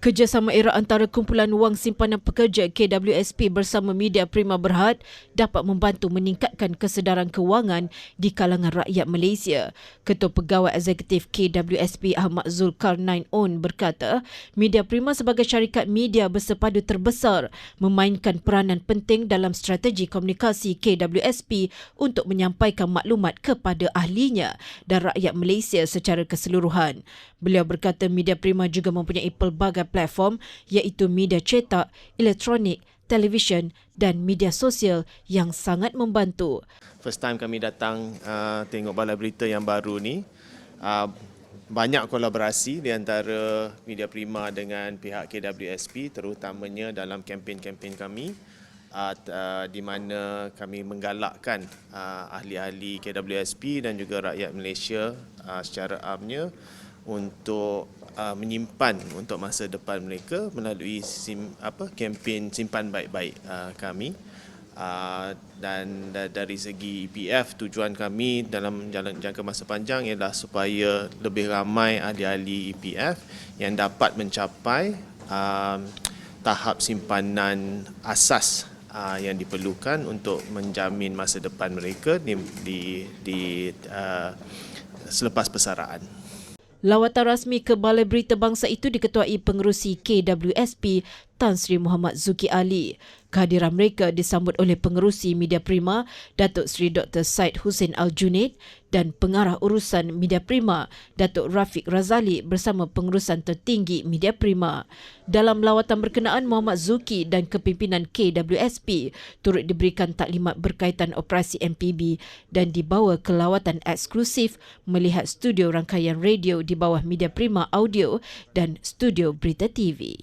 Kerjasama era antara Kumpulan Wang Simpanan Pekerja KWSP bersama Media Prima Berhad dapat membantu meningkatkan kesedaran kewangan di kalangan rakyat Malaysia. Ketua Pegawai Eksekutif KWSP Ahmad Zulkarnain On berkata, Media Prima sebagai syarikat media bersepadu terbesar memainkan peranan penting dalam strategi komunikasi KWSP untuk menyampaikan maklumat kepada ahlinya dan rakyat Malaysia secara keseluruhan. Beliau berkata Media Prima juga mempunyai pelbagai platform iaitu media cetak, elektronik, televisyen dan media sosial yang sangat membantu. First time kami datang uh, tengok balai berita yang baru ni. Uh, banyak kolaborasi di antara Media Prima dengan pihak KWSP terutamanya dalam kempen-kempen kami uh, uh, di mana kami menggalakkan uh, ahli-ahli KWSP dan juga rakyat Malaysia uh, secara amnya untuk uh, menyimpan untuk masa depan mereka melalui sim, apa kempen simpan baik-baik uh, kami uh, dan dari segi EPF tujuan kami dalam jalan jangka masa panjang ialah supaya lebih ramai ahli-ahli EPF yang dapat mencapai uh, tahap simpanan asas uh, yang diperlukan untuk menjamin masa depan mereka di di, di uh, selepas persaraan. Lawatan rasmi ke Balai Berita Bangsa itu diketuai pengerusi KWSP Tan Sri Muhammad Zuki Ali. Kehadiran mereka disambut oleh pengerusi Media Prima Datuk Seri Dr. Said Hussein Al-Junaid dan pengarah urusan Media Prima Datuk Rafiq Razali bersama pengurusan tertinggi Media Prima. Dalam lawatan berkenaan Muhammad Zuki dan kepimpinan KWSP turut diberikan taklimat berkaitan operasi MPB dan dibawa ke lawatan eksklusif melihat studio rangkaian radio di bawah Media Prima Audio dan studio Berita TV.